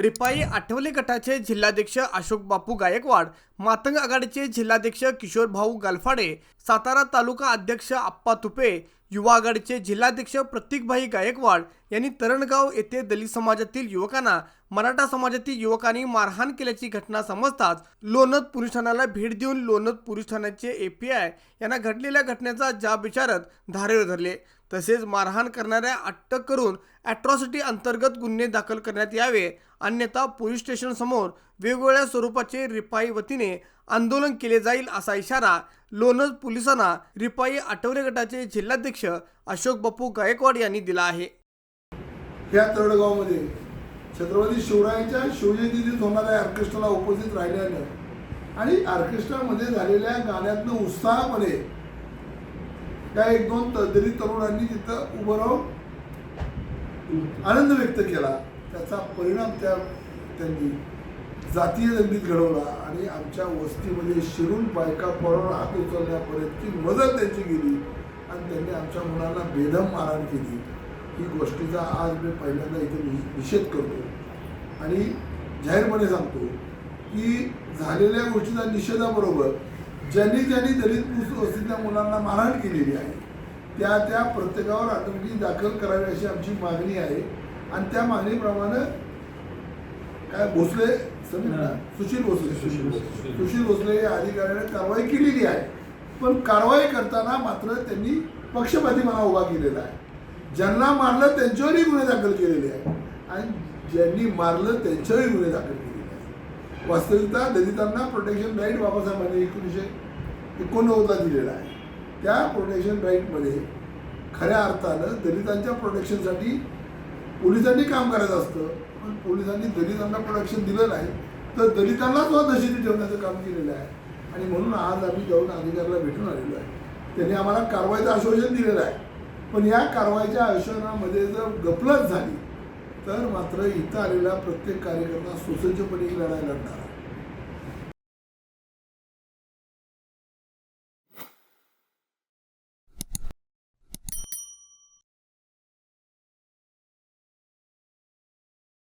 रिपाई आठवले गटाचे जिल्हाध्यक्ष अशोक बापू गायकवाड मातंग आघाडीचे जिल्हाध्यक्ष किशोर भाऊ गालफाडे सातारा तालुका अध्यक्ष आप्पा तुपे युवा आघाडीचे जिल्हाध्यक्ष प्रतीकभाई गायकवाड यांनी तरणगाव येथे दलित समाजातील युवकांना मराठा समाजातील युवकांनी मारहाण केल्याची घटना समजताच लोणद पोलीस ठाण्याला भेट देऊन लोणद पोलीस ठाण्याचे एपीआय यांना घडलेल्या घटनेचा जाब विचारत धारेवर धरले. तसेच मारहाण करणाऱ्या अटक करून ॲट्रॉसिटी अंतर्गत गुन्हे दाखल करण्यात यावे. अन्यथा पोलीस स्टेशन समोर वेगवेगळ्या स्वरूपाचे रिपाई वतीने आंदोलन केले जाईल असा इशारा लोणज पोलिसांना रिपाई आठवले गटाचे जिल्हाध्यक्ष अशोक बापू गायकवाड यांनी दिला आहे. या तरडगावमध्ये छत्रपती शिवरायांच्या शिवजयंतीत होणाऱ्या ऑर्केस्ट्राला उपस्थित राहिल्यानं आणि ऑर्केस्ट्रामध्ये झालेल्या गाण्यातनं उत्साहामध्ये त्या एक दोन दलित तरुणांनी तिथं उभं राहून आनंद व्यक्त केला. त्याचा परिणाम त्या त्यांनी जातीय दंगलीत घडवला आणि आमच्या वस्तीमध्ये शिरून बायका पळून हात उचलण्यापर्यंतची मदत त्यांची गेली आणि त्यांनी आमच्या मुलांना बेदम मारहाण केली. ही गोष्टीचा आज मी पहिल्यांदा इथे नि- निषेध करतो. आणि जाहीरपणे सांगतो की झालेल्या गोष्टीचा निषेधाबरोबर ज्यांनी ज्यांनी दलित वस्तीतल्या मुलांना मारहाण केलेली आहे त्या त्या प्रत्येकावर अटकटी दाखल करावी अशी आमची मागणी आहे. आणि त्या मागणीप्रमाणे काय भोसले? सुशील भोसले. सुशील सुशील भोसले. या अधिकाऱ्याने कारवाई केलेली आहे. पण कारवाई करताना मात्र त्यांनी पक्षपातीपणा उभा केलेला आहे. ज्यांना मारलं त्यांच्यावरही गुन्हे दाखल केलेले आहे आणि ज्यांनी मारलं त्यांच्यावरही गुन्हे दाखल आहे वास्तविकता दलितांना प्रोटेक्शन राईट बाबासाहेबांनी एकोणीसशे एकोणनव्वदला दिलेला आहे. त्या प्रोटेक्शन राईटमध्ये खऱ्या अर्थानं दलितांच्या प्रोटेक्शनसाठी पोलिसांनी काम करायचं असतं. पण पोलिसांनी दलितांना प्रोटेक्शन दिलं नाही तर दलितांना सुद्धा दहशती ठेवण्याचं काम केलेलं आहे. आणि म्हणून आज आम्ही जाऊन अधिकाऱ्याला भेटून आलेलो आहे. त्यांनी आम्हाला कारवाईचं आश्वासन दिलेलं आहे. पण या कारवाईच्या आश्वासनामध्ये जर गफलत झाली तर मात्र इथं आलेला प्रत्येक कार्यकर्ता सुसज्जपणे ही लढाई लढणार आहे